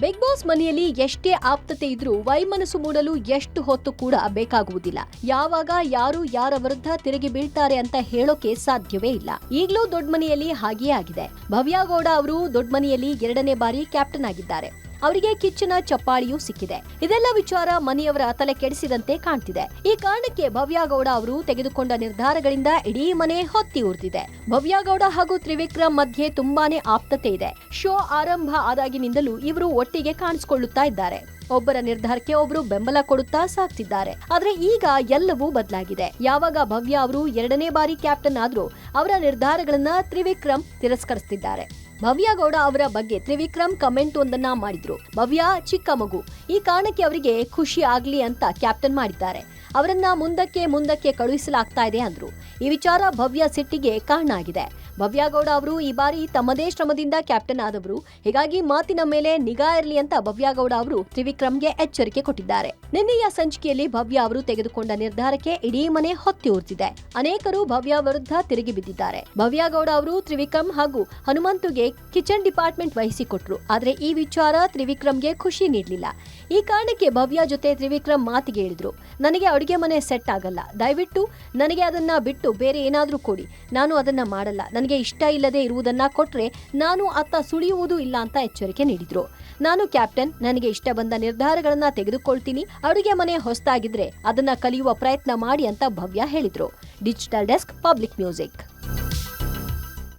Big boss ಮನೆಯಲ್ಲಿ ಎಷ್ಟೇ ಆಪ್ತತೆ ಇದ್ರೂ ವೈಮನಸ್ಸು ಮೂಡಲು ಎಷ್ಟು ಹೊತ್ತು ಕೂಡ ಬೇಕಾಗುವುದಿಲ್ಲ. ಯಾವಾಗ ಯಾರು ಯಾರ ವಿರುದ್ಧ ತಿರುಗಿ ಬೀಳ್ತಾರೆ ಅಂತ ಹೇಳೋಕೆ ಸಾಧ್ಯವೇ ಇಲ್ಲ. ಈಗಲೂ ದೊಡ್ಡ ಮನೆಯಲ್ಲಿ ಹಾಗೆಯೇ ಆಗಿದೆ. ಭವ್ಯ ಗೌಡ ಅವರು ದೊಡ್ಡ ಮನೆಯಲ್ಲಿ ಎರಡನೇ ಬಾರಿ ಕ್ಯಾಪ್ಟನ್ ಆಗಿದ್ದಾರೆ. ಅವರಿಗೆ ಕಿಚ್ಚನ, ಚಪ್ಪಾಳಿಯೂ ಸಿಕ್ಕಿದೆ. ಇದೆಲ್ಲ ವಿಚಾರ ಮನೆಯವರ ತಲೆ ಕೆಡಿಸಿದಂತೆ ಕಾಣ್ತಿದೆ. ಈ ಕಾರಣಕ್ಕೆ ಭವ್ಯಾಗೌಡ ಅವರು ತೆಗೆದುಕೊಂಡ ನಿರ್ಧಾರಗಳಿಂದ ಇಡೀ ಮನೆ ಹೊತ್ತಿ ಉರಿದಿದೆ. ಭವ್ಯ ಗೌಡ ಹಾಗೂ ತ್ರಿವಿಕ್ರಮ್ ಮಧ್ಯೆ ತುಂಬಾನೇ ಆಪ್ತತೆ ಇದೆ. ಶೋ ಆರಂಭ ಆದಾಗಿನಿಂದಲೂ ಇವರು ಒಟ್ಟಿಗೆ ಕಾಣಿಸಿಕೊಳ್ಳುತ್ತಾ ಇದ್ದಾರೆ. ಒಬ್ಬರ ನಿರ್ಧಾರಕ್ಕೆ ಒಬ್ಬರು ಬೆಂಬಲ ಕೊಡುತ್ತಾ ಸಾಕ್ತಿದ್ದಾರೆ ಆದ್ರೆ ಈಗ ಎಲ್ಲವೂ ಬದಲಾಗಿದೆ. ಯಾವಾಗ ಭವ್ಯ ಅವರು ಎರಡನೇ ಬಾರಿ ಕ್ಯಾಪ್ಟನ್ ಆದ್ರೂ ಅವರ ನಿರ್ಧಾರಗಳನ್ನ ತ್ರಿವಿಕ್ರಮ್ ತಿರಸ್ಕರಿಸುತ್ತಿದ್ದಾರೆ ಭವ್ಯ ಗೌಡ ಅವರ ಬಗ್ಗೆ ತ್ರಿವಿಕ್ರಮ್ ಕಮೆಂಟ್ ಒಂದನ್ನ ಮಾಡಿದ್ರು. ಭವ್ಯ, ಚಿಕ್ಕ ಮಗು. ಈ ಕಾರಣಕ್ಕೆ ಅವರಿಗೆ ಖುಷಿ ಆಗ್ಲಿ ಅಂತ ಕ್ಯಾಪ್ಟನ್ ಮಾಡಿದ್ದಾರೆ. ಅವರನ್ನ ಮುಂದಕ್ಕೆ ಮುಂದಕ್ಕೆ ಕಳುಹಿಸಲಾಗ್ತಾ ಇದೆ ಅಂದ್ರು. ಈ ವಿಚಾರ ಭವ್ಯ ಸಿಟ್ಟಿಗೆ ಕಾರಣ ಆಗಿದೆ. ಭವ್ಯಗೌಡ ಅವರು ಈ ಬಾರಿ ತಮ್ಮದೇ ಶ್ರಮದಿಂದ ಕ್ಯಾಪ್ಟನ್ ಆದವರು. ಹೀಗಾಗಿ ಮಾತಿನ ಮೇಲೆ ನಿಗಾ ಇರಲಿ ಅಂತ ಭವ್ಯ ಗೌಡ ಅವರು ತ್ರಿವಿಕ್ರಮ್ಗೆ ಎಚ್ಚರಿಕೆ ಕೊಟ್ಟಿದ್ದಾರೆ. ನಿನ್ನೆಯ ಸಂಚಿಕೆಯಲ್ಲಿ ಭವ್ಯ ಅವರು ತೆಗೆದುಕೊಂಡ ನಿರ್ಧಾರಕ್ಕೆ ಇಡೀ ಮನೆ ಹೊತ್ತಿ ಉರ್ತಿದೆ ಅನೇಕರು ಭವ್ಯ ವಿರುದ್ಧ ತಿರುಗಿ ಬಿದ್ದಿದ್ದಾರೆ. ಭವ್ಯ ಗೌಡ ಅವರು ತ್ರಿವಿಕ್ರಮ್ ಹಾಗೂ ಹನುಮಂತುಗೆ ಕಿಚನ್ ಡಿಪಾರ್ಟ್ಮೆಂಟ್ ವಹಿಸಿಕೊಟ್ರು. ಆದರೆ ಈ ವಿಚಾರ ತ್ರಿವಿಕ್ರಮ್ಗೆ ಖುಷಿ ನೀಡಲಿಲ್ಲ. ಈ ಕಾರಣಕ್ಕೆ ಭವ್ಯ ಜೊತೆ ತ್ರಿವಿಕ್ರಮ್ ಮಾತಿಗೆ ಹೇಳಿದ್ರು, ನನಗೆ ಅಡುಗೆ ಮನೆ ಸೆಟ್ ಆಗಲ್ಲ. ದಯವಿಟ್ಟು ನನಗೆ ಅದನ್ನ ಬಿಟ್ಟು ಬೇರೆ ಏನಾದರೂ ಕೊಡಿ. ನಾನು ಅದನ್ನ ಮಾಡಲ್ಲ. ನನಗೆ ಇಷ್ಟ ಇಲ್ಲದೆ ಇರುವುದನ್ನ ಕೊಟ್ಟರೆ ನಾನು ಅತ್ತ ಸುಳಿಯುವುದು ಇಲ್ಲ ಅಂತ ಎಚ್ಚರಿಕೆ ನೀಡಿದ್ರು. ನಾನು ಕ್ಯಾಪ್ಟನ್, ನನಗೆ ಇಷ್ಟ ಬಂದ ನಿರ್ಧಾರಗಳನ್ನ ತೆಗೆದುಕೊಳ್ತೀನಿ. ಅಡುಗೆ ಮನೆ ಹೊಸದಾಗಿದ್ರೆ ಅದನ್ನ ಕಲಿಯುವ ಪ್ರಯತ್ನ ಮಾಡಿ ಅಂತ ಭವ್ಯ ಹೇಳಿದ್ರು. Digital desk, public music.